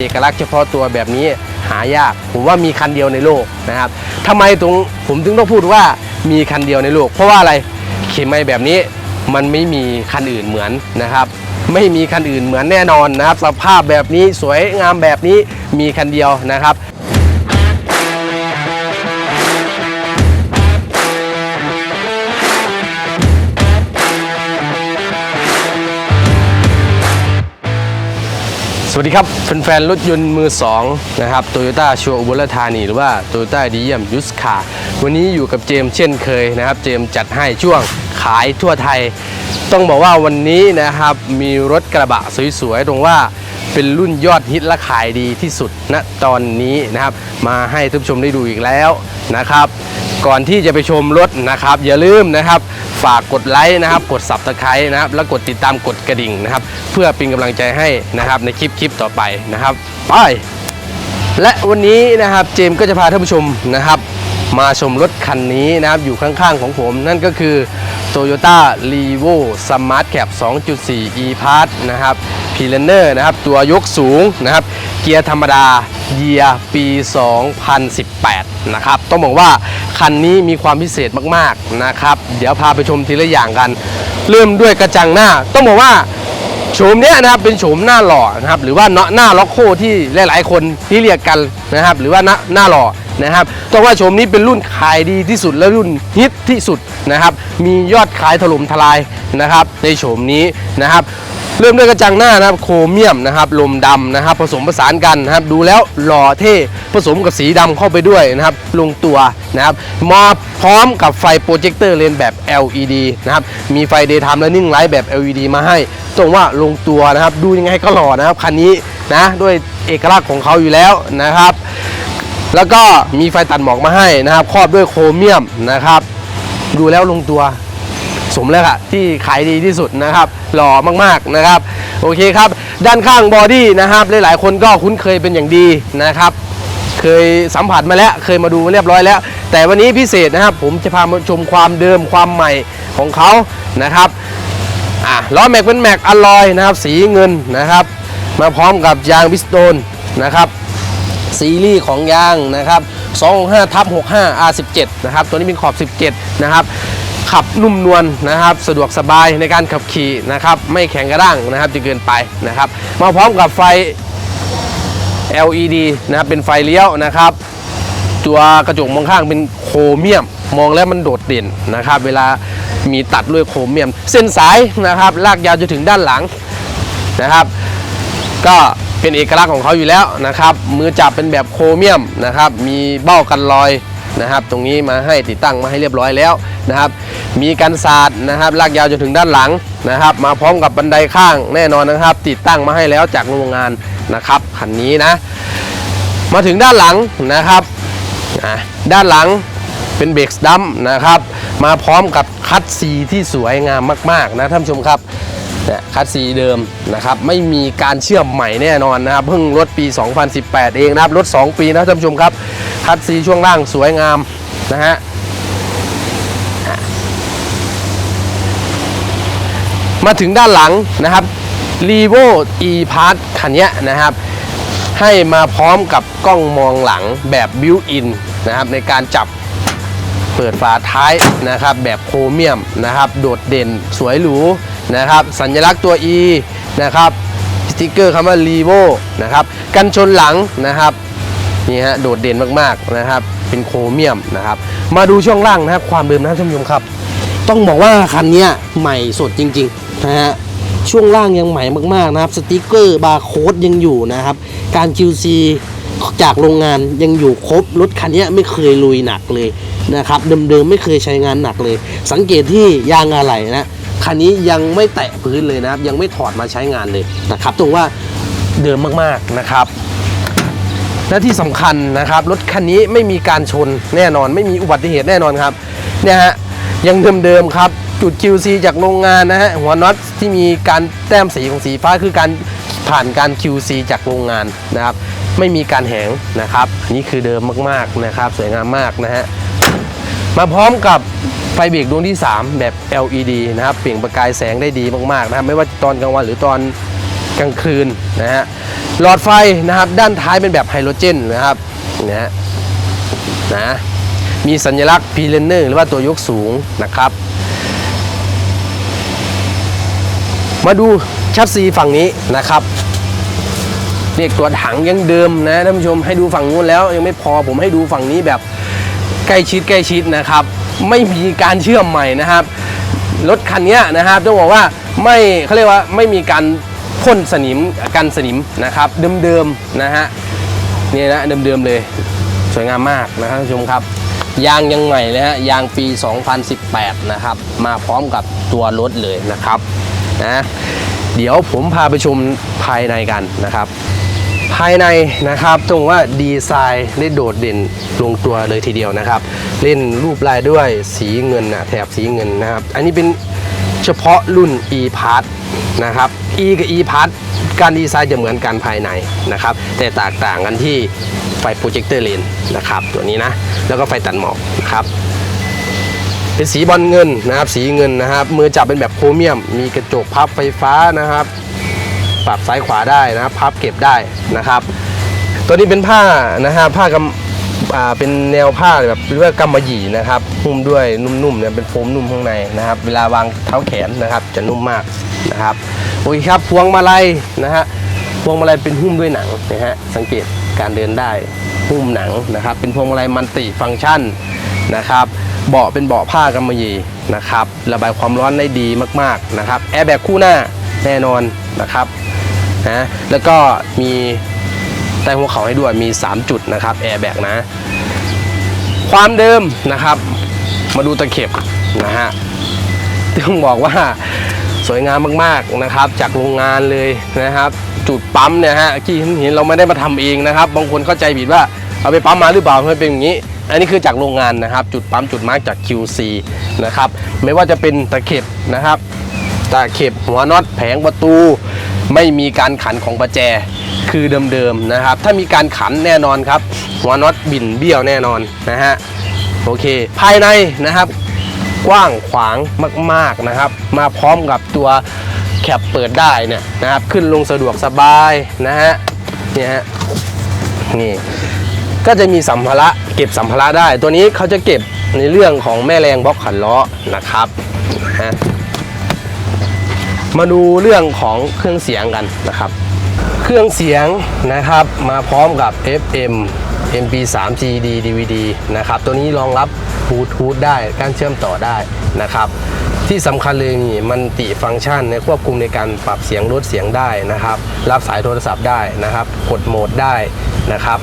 เอกลักษณ์เฉพาะตัวแบบนี้หายาก ผมว่ามีคันเดียวในโลกนะครับทำไมตรงผมถึงต้องพูดว่ามีคันเดียวในโลก เพราะว่าอะไรเข็มไม้แบบนี้มันไม่มีคันอื่นเหมือนนะครับ ไม่มีคันอื่นเหมือนแน่นอนนะครับ สภาพแบบนี้สวยงามแบบนี้มีคันเดียวนะครับ วัสดีครับแฟนๆรถยนต์มือ 2 นะครับโตโยต้าชัวอุบลรธานีหรือว่าโตโยต้าดีเยี่ยมยุสคาวันนี้อยู่กับเจมเช่นเคยนะครับ เจมจัดให้ช่วงขายทั่วไทย ต้องบอกว่าวันนี้นะครับ มีรถกระบะสวยๆ ตรงว่า เป็นรุ่นยอดฮิตและขายดีที่สุดณตอนนี้นะครับ มาให้ท่านผู้ชมได้ดูอีกแล้วนะครับ ก่อนที่จะไปชมรถนะครับ อย่าลืมนะครับฝากกดไลค์นะครับ กด subscribe นะครับ แล้วกดติดตามกดกระดิ่งนะครับ เพื่อเป็นกำลังใจให้นะครับในคลิปคลิปต่อไปนะครับไปและวันนี้นะครับเจมส์ก็จะพาท่านผู้ชมนะครับ มาชมรถคันนี้นะครับ อยู่ข้างๆของผมนั่นก็คือ Toyota r e v o Smart Cap 2.4 e-Pass นะครับ p l a n e r นะครับ ตัวยกสูงนะครับ เกียร์ธรรมดาเยียร์ปี 2018 นะครับ ต้องบอกว่าคันนี้มีความพิเศษมากๆนะครับ เดี๋ยวพาไปชมทีละอย่างกัน เริ่มด้วยกระจังหน้า ต้องบอกว่า โฉมเนี้ยนะครับเป็นโฉมหน้าหล่อนะครับหรือว่าเนาะหน้าล็อกโคที่หลาย ๆ คนที่เรียกกันนะครับหรือว่าหน้าหน้าหล่อนะครับต้องว่าโฉมนี้เป็นรุ่นขายดีที่สุดและรุ่นฮิตที่สุดนะครับมียอดขายถล่มทลายนะครับในโฉมนี้นะครับ เริ่มด้วยกระจังหน้านะครับโครเมียมนะครับลมดำนะครับ ผสมผสานกันนะครับ ดูแล้วหล่อเท่ผสมกับสีดำเข้าไปด้วยนะครับ ลงตัวนะครับมาพร้อมกับไฟโปรเจคเตอร์เลนแบบ LED นะครับ มีไฟ Daytime Running Light แบบ LED มาให้ตรงว่าลงตัวนะครับ ดูยังไงก็หล่อนะครับคันนี้นะด้วยเอกลักษณ์ของเขาอยู่แล้วนะครับ แล้วก็มีไฟตัดหมอกมาให้นะครับ ครอบด้วยโครเมียมนะครับ ดูแล้วลงตัว สมแล้วค่ะที่ขายดีที่สุดนะครับหล่อมากๆนะครับ โอเคครับ ด้านข้างบอดี้นะครับ หลายๆ คนก็คุ้นเคยเป็นอย่างดีนะครับ เคยสัมผัสมาแล้วเคยมาดูมาเรียบร้อยแล้ว แต่วันนี้พิเศษนะครับ ผมจะพามาชมความเดิมความใหม่ของเขานะครับล้อแม็กเป็นแม็กอลลอยนะครับ สีเงินนะครับ มาพร้อมกับยางพิสโตนนะครับซีรีส์ของยางนะครับ265ทับ65 R17 นะครับ ตัวนี้เป็นขอบ 17 นะครับ ขับนุ่มนวลนะครับ สะดวกสบายในการขับขี่นะครับ ไม่แข็งกระด้างนะครับจะเกินไปนะครับ มาพร้อมกับไฟ LED นะครับเป็นไฟเลี้ยวนะครับ ตัวกระจกมองข้างเป็นโครเมียม มองแล้วมันโดดเด่นนะครับ เวลามีตัดด้วยโครเมียม เส้นสายนะครับ ลากยาวจนถึงด้านหลังนะครับ ก็เป็นเอกลักษณ์ของเขาอยู่แล้วนะครับ มือจับเป็นแบบโครเมียมนะครับ มีเบ้ากันรอย นะครับ ตรงนี้มาให้ติดตั้งมาให้เรียบร้อยแล้วนะครับ มีกันศาสตร์นะครับลากยาวจนถึงด้านหลังนะครับ มาพร้อมกับบันไดข้างแน่นอนนะครับ ติดตั้งมาให้แล้วจากโรงงานนะครับคันนี้นะ มาถึงด้านหลังนะครับอะด้านหลังเป็นเบรกดัมนะครับ มาพร้อมกับคัดซีที่สวยงามมาก ๆ นะท่านผู้ชมครับเนี่ยคัดซีเดิมนะครับ ไม่มีการเชื่อมใหม่แน่นอนนะครับ เพิ่งรถปี 2018 เองนะครับ รถ 2 ปีนะท่านผู้ชมครับ คัดซีช่วงล่างสวยงามนะฮะมาถึงด้านหลังนะครับ r e v o e p a s s คันนี้นะครับ ให้มาพร้อมกับกล้องมองหลังแบบบิวอินนะครับ ในการจับเปิดฝาท้ายนะครับ แบบโครเมียมนะครับ โดดเด่นสวยหรูนะครับ สัญลักษณ์ตัว E นะครับสติกเกอร์คำว่า r e v o นะครับ กันชนหลังนะครับ นี่ฮะโดดเด่นมากๆนะครับ เป็นโครเมียมนะครับ มาดูช่วงล่างนะครับความเดิมนะท่านผู้ชมครับ ต้องบอกว่าคันนี้ใหม่สดจริงๆนะฮะช่วงล่างยังใหม่มากๆนะครับสติกเกอร์บาร์โค้ดยังอยู่นะครับ การ QC จากโรงงานยังอยู่ครบรถคันนี้ไม่เคยลุยหนักเลยนะครับเดิมๆไม่เคยใช้งานหนักเลย สังเกตที่ยางอะไหล่นะคันนี้ยังไม่แตะพื้นเลยนะครับ ยังไม่ถอดมาใช้งานเลยนะครับตรงว่าเดิมมากๆนะครับ และที่สำคัญนะครับรถคันนี้ไม่มีการชนแน่นอน ไม่มีอุบัติเหตุแน่นอนครับเนี่ยฮะยังเดิมๆครับจุด QC จากโรงงานนะฮะหัวน็อตที่มีการแต้มสีของสีฟ้าคือการผ่านการ QC จากโรงงานนะครับ ไม่มีการแหงนะครับนนี่คือเดิมมากๆนะครับ สวยงามมากนะฮะมาพร้อมกับไฟเบรกดวงที่ 3 แบบ LED นะครับเปล่งประกายแสงได้ดีมากๆนะครับ ไม่ว่าตอนกลางวันหรือตอนกลางคืนนะฮะ หลอดไฟนะครับด้านท้ายเป็นแบบไฮโดรเจนนะครับนะฮะนะมีสัญลักษณ์พีเลนเนอร์หรือว่าตัวยกสูงนะครับ มาดูชัดซีฝั่งนี้นะครับเรียกตัวถังยังเดิมนะท่านผู้ชมให้ดูฝั่งนู้นแล้วยังไม่พอผมให้ดูฝั่งนี้แบบใกล้ชิดใกล้ชิดนะครับ ไม่มีการเชื่อมใหม่นะครับรถคันนี้นะครับต้องบอกว่าไม่เขาเรียกว่าไม่มีการ พ่นสนิมกันสนิมนะครับเดิมๆนะฮะนี่นะเดิมๆเลยสวยงามมากนะครับชมครับ ยางยังใหม่เลยฮะยางปี 2018 นะครับ มาพร้อมกับตัวรถเลยนะครับนะเดี๋ยวผมพาไปชมภายในกันนะครับ ภายในนะครับตรงว่าดีไซน์ได้โดดเด่นลงตัวเลยทีเดียวนะครับ เล่นรูปลายด้วยสีเงินนะแถบสีเงินนะครับ อันนี้เป็น เฉพาะรุ่น e p a r t นะครับ e กับ e p a r t การดีไซน์จะเหมือนกันภายในนะครับ แต่แตกต่างกันที่ไฟโปรเจคเตอร์เลนนะครับ ตัวนี้นะ แล้วก็ไฟตัดหมอกนะครับเป็นสีบอลเงินนะครับ สีเงินนะครับ มือจับเป็นแบบโครเมียม มีกระจกพับไฟฟ้านะครับ ปรับซ้ายขวาได้นะครับ พับเก็บได้นะครับ ตัวนี้เป็นผ้านะฮะผ้ากำ อ่าเป็นแนวผ้าแบบเรียกว่ากำมะหยี่นะครับหุ้มด้วยนุ่มๆเนี่ยเป็นโฟมนุ่มข้างในนะครับ เวลาวางเท้าแขนนะครับ จะนุ่มมากนะครับโอเคครับพวงมาลัยนะฮะพวงมาลัยเป็นหุ้มด้วยหนังนะฮะสังเกตการเดินได้หุ้มหนังนะครับ เป็นพวงมาลัยมันติฟังก์ชันนะครับเบาะเป็นเบาะผ้ากำมะหยี่นะครับระบายความร้อนได้ดีมากๆนะครับแอร์แบกคู่หน้าแน่นอนนะครับนะแล้วก็มี ต้หัวเข่าให้ด้วยมี 3 จุดนะครับแอร์แบกนะ ความเดิมนะครับ มาดูตะเข็บนะฮะต้องบอกว่าสวยงามมากๆนะครับ จากโรงงานเลยนะครับ จุดปั๊มเนี่ยฮะที่เห็นเราไม่ได้มาทำเองนะครับ บางคนเข้าใจผิดว่าเอาไปปั๊มมาหรือเปล่ามันเป็นอย่างนี้ อันนี้คือจากโรงงานนะครับ จุดปั๊มจุดมาร์กจาก QC นะครับไม่ว่าจะเป็นตะเข็บนะครับตะเข็บหัวน็อตแผงประตู ไม่มีการขันของประแจ คือเดิมๆนะครับ ถ้ามีการขันแน่นอนครับ หัวน็อตบินเบี้ยวแน่นอนนะฮะโอเค ภายในนะครับ กว้างขวางมากๆนะครับ มาพร้อมกับตัวแคปเปิดได้เนี่ยนะครับ ขึ้นลงสะดวกสบายนะฮะเนี่ยฮะนี่ก็จะมีสัมภาระเก็บสัมภาระได้ ตัวนี้เขาจะเก็บในเรื่องของแม่แรงบล็อกขันล้อนะครับนะฮะมาดูเรื่องของเครื่องเสียงกันนะครับ เครื่องเสียงนะครับ มาพร้อมกับ FM MP3 CD DVD นะครับ ตัวนี้รองรับบลูทูธได้การเชื่อมต่อได้นะครับ ที่สำคัญเลยนี่มันติฟังก์ชันในควบคุมในการปรับเสียงลดเสียงได้นะครับ รับสายโทรศัพท์ได้นะครับ กดโหมดได้นะครับ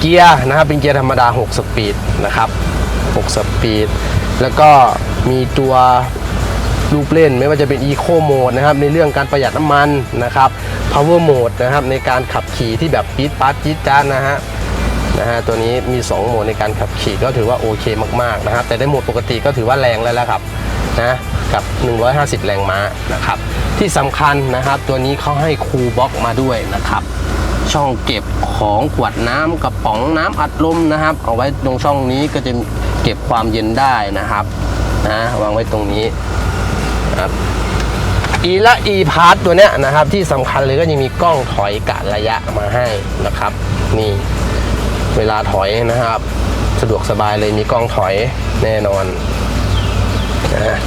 เกียร์นะครับเป็นเกียร์ธรรมดา 6 สปีดนะครับ 6 สปีด แล้วก็มีตัว ลูกเล่นไม่ว่าจะเป็น Eco Mode นะครับในเรื่องการประหยัดน้ำมันนะครับ Power Mode นะครับในการขับขี่ที่แบบปี๊ดปัดจี๊ดจ้านนะฮะนะฮะตัวนี้มี2โหมดในการขับขี่ก็ถือว่าโอเคมากๆนะครับแต่ได้โหมดปกติก็ถือว่าแรงแล้วละครับนะกับ 150 แรงม้านะครับที่สำคัญนะครับตัวนี้เขาให้คูลบ็อกมาด้วยนะครับช่องเก็บของขวดน้ำกระป๋องน้ำอัดลมนะครับ เอาไว้ตรงช่องนี้ก็จะเก็บความเย็นได้นะครับนะวางไว้ตรงนี้ ครับอีและอีพาร์ตตัวเนี้ยนะครับ ที่สำคัญเลยก็ยังมีกล้องถอยกะระยะมาให้นะครับ นี่เวลาถอยนะครับ สะดวกสบายเลยมีกล้องถอยแน่นอนนะฮะ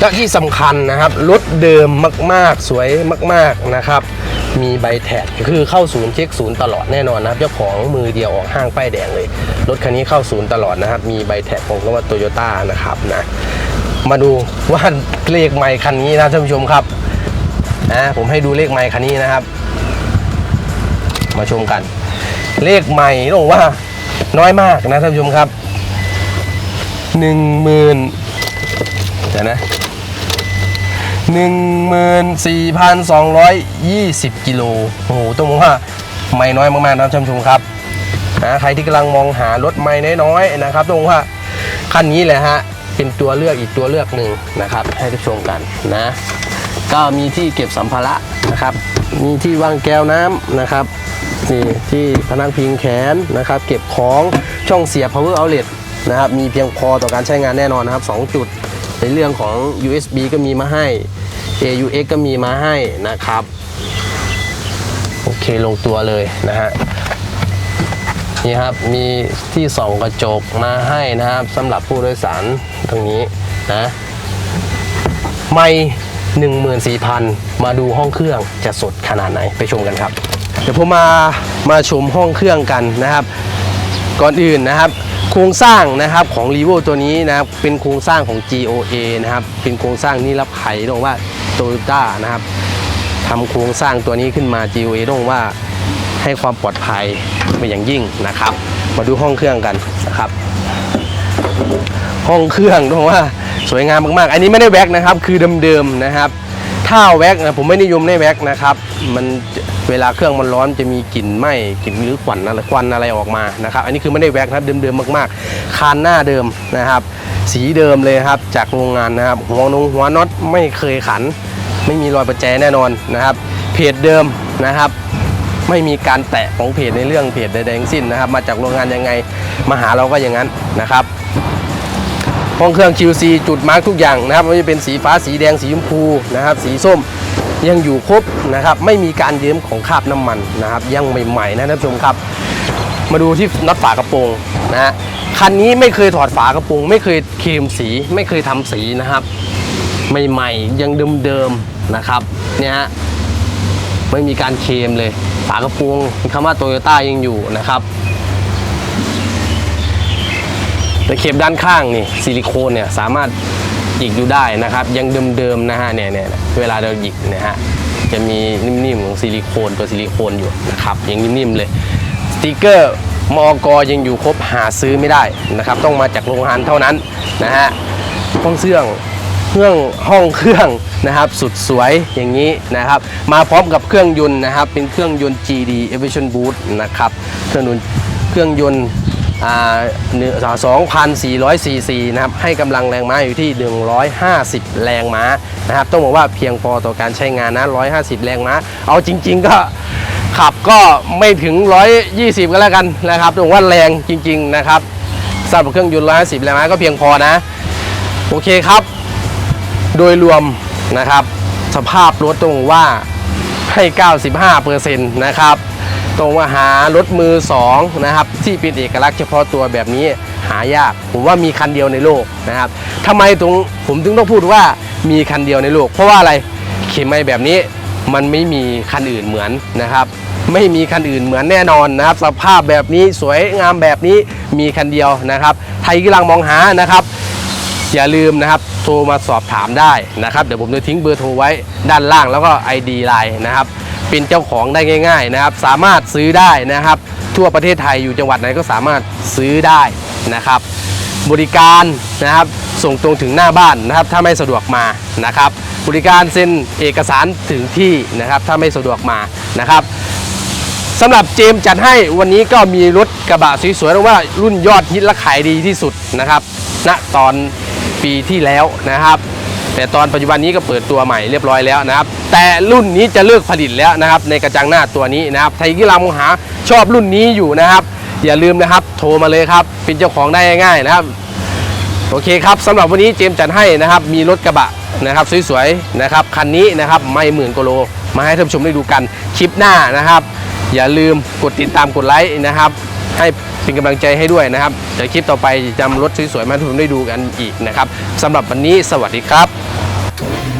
และที่สำคัญนะครับรถเดิมมาก ๆ สวยมาก ๆนะครับ มีใบแท็กคือเข้าศูนย์เช็คศูนย์ตลอดแน่นอนนะครับ เจ้าของมือเดียวออกห้างป้ายแดงเลย รถคันนี้เข้าศูนย์ตลอดนะครับ มีใบแท็กของคำว่าโตโยต้านะครับนะ มาดูว่าเลขไมค์คันนี้นะท่านผู้ชมครับนะผมให้ดูเลขไมค์คันนี้นะครับ มาชมกัน เลขไมค์ต้องว่าน้อยมากนะท่านผู้ชมครับหนึ่งหมื่นเดี๋ยวนะหนึ่งหมื่นสี่พันสองร้อยยี่สิบกิโลโอ้โหต้องบอกว่าไม่น้อยมากๆนะท่านผู้ชมครับนะใครที่กำลังมองหารถไม่น้อยๆนะครับต้องบอกว่าคันนี้แหละฮะ เป็นตัวเลือกอีกตัวเลือกหนึ่งนะครับ ให้ได้ชมกันนะ ก็มีที่เก็บสัมภาระนะครับ มีที่วางแก้วน้ำนะครับนี่ที่พนักพิงแขนนะครับ เก็บของช่องเสียบ power outlet นะครับ มีเพียงพอต่อการใช้งานแน่นอนนะครับ 2 จุด ในเรื่องของ USB ก็มีมาให้ AUX ก็มีมาให้นะครับ โอเคลงตัวเลยนะฮะ นี่ครับมีที่ส่องกระจกมาให้นะครับสำหรับผู้โดยสารตรงนี้นะไม่14,000 มาดูห้องเครื่องจะสดขนาดไหนไปชมกันครับ เดี๋ยวผมมามาชมห้องเครื่องกันนะครับ ก่อนอื่นนะครับ โครงสร้างนะครับของ r e v o ตัวนี้นะครับเป็นโครงสร้างของ GOA นะครับเป็นโครงสร้างนิรภัยต้องว่า Toyota นะครับทำโครงสร้างตัวนี้ขึ้นมา GOA ต้องว่า ให้ความปลอดภัยเป็นอย่างยิ่งนะครับ มาดูห้องเครื่องกันนะครับ ห้องเครื่องต้องว่าสวยงามมากๆ อันนี้ไม่ได้แว็กนะครับ คือเดิมๆนะครับ ถ้าแว็กนะผมไม่นิยมในแว็กนะครับ มันเวลาเครื่องมันร้อนจะมีกลิ่นไหม้กลิ่นหรือควันอะไรควันอะไรออกมานะครับ อันนี้คือไม่ได้แว็กนะครับเดิมๆมากๆ คานหน้าเดิมนะครับ สีเดิมเลยครับ จากโรงงานนะครับ หัวนงหัวน็อตไม่เคยขัน ไม่มีรอยประแจแน่นอนนะครับ เพจเดิมนะครับ ไม่มีการแตะของเพจในเรื่องเพจใดๆทั้งสิ้นนะครับ มาจากโรงงานยังไงมาหาเราก็อย่างนั้นนะครับห้องเครื่อง QC จุดมาร์กทุกอย่างนะครับไม่ว่าจะเป็นสีฟ้าสีแดงสีชมพูนะครับ สีส้มยังอยู่ครบนะครับไม่มีการเยิ้มของคราบน้ำมันนะครับ ยังใหม่ๆนะท่านผู้ชมครับ มาดูที่น็อตฝากระโปรงนะฮะคันนี้ไม่เคยถอดฝากระโปรง ไม่เคยเคลมสี ไม่เคยทำสีนะครับ ใหม่ๆยังเดิมๆนะครับเนี่ยฮะ ไม่มีการเคลมเลยฝากระโปรงคำว่าโตโยต้ายังอยู่นะครับแต่เข็บด้านข้างนี่ซิลิโคนเนี่ยสามารถหยิกดูได้นะครับ ยังเดิมๆนะฮะเนี่ยเนี่ยเวลาเราหยิกนี่ยฮะจะมีนิ่มๆของซิลิโคนตัวซิลิโคนอยู่นะครับยังนิ่มๆเลยสติกเกอร์มอกยังอยู่ครบหาซื้อไม่ได้นะครับ ต้องมาจากโรงงานเท่านั้นนะฮะห้องเครื่อง เครื่องห้องเครื่องนะครับสุดสวยอย่างนี้นะครับ มาพร้อมกับเครื่องยนต์นะครับ เป็นเครื่องยนต์ GD Evolution Boost นะครับเครื่องยนต์เครื่องยนต์อ่าเนื้อ2,400ซีซีนะครับ ให้กำลังแรงม้าอยู่ที่ 150 แรงม้านะครับ ต้องบอกว่าเพียงพอต่อการใช้งานนะ 150 แรงม้า เอาจริง ๆ ก็ขับก็ไม่ถึง 120 ก็แล้วกันนะครับต้องว่าแรงจริง ๆ นะครับสำหรับเครื่องยนต์150 แรงม้าก็เพียงพอนะ โอเคครับ โดยรวมนะครับ สภาพรถต้องว่าให้ 95%นะครับต้องว่าหารถมือ 2 นะครับ ที่เป็นเอกลักษณ์เฉพาะตัวแบบนี้หายาก ผมว่ามีคันเดียวในโลกนะครับทำไมตรงผมถึงต้องพูดว่ามีคันเดียวในโลก เพราะว่าอะไรเข็มไม้แบบนี้มันไม่มีคันอื่นเหมือนนะครับไม่มีคันอื่นเหมือนแน่นอนนะครับ สภาพแบบนี้สวยงามแบบนี้มีคันเดียวนะครับใครกำลังมองหานะครับ อย่าลืมนะครับ โทรมาสอบถามได้นะครับเดี๋ยวผมจะทิ้งเบอร์โทรไว้ด้านล่างแล้วก็ ID ไลน์นะครับเป็นเจ้าของได้ง่ายๆนะครับสามารถซื้อได้นะครับ ทั่วประเทศไทยอยู่จังหวัดไหนก็สามารถซื้อได้นะครับ บริการนะครับส่งตรงถึงหน้าบ้านนะครับถ้าไม่สะดวกมานะครับ บริการเซ็นเอกสารถึงที่นะครับถ้าไม่สะดวกมานะครับสำหรับเจมส์จัดให้วันนี้ก็มีรถกระบะสวยๆเรียกว่ารุ่นยอดฮิตและขายดีที่สุดนะครับณตอน ปีที่แล้วนะครับ แต่ตอนปัจจุบันนี้ก็เปิดตัวใหม่เรียบร้อยแล้วนะครับ แต่รุ่นนี้จะเลิกผลิตแล้วนะครับ ในกระจังหน้าตัวนี้นะครับใครที่กำลังมงหาชอบรุ่นนี้อยู่นะครับ อย่าลืมนะครับ โทรมาเลยครับ เป็นเจ้าของได้ง่ายๆนะครับ โอเคครับสำหรับวันนี้เจมส์จัดให้นะครับ มีรถกระบะนะครับสวยๆนะครับคันนี้นะครับไม่หมื่นกโลมาให้ท่านผู้ชมได้ดูกันคลิปหน้านะครับ อย่าลืมกดติดตามกดไลค์นะครับ ให้ เป็นกำลังใจให้ด้วยนะครับเดี๋ยวคลิปต่อไปจะนำรถสวยๆมาให้ทุกคนได้ดูกันอีกนะครับสำหรับวันนี้สวัสดีครับ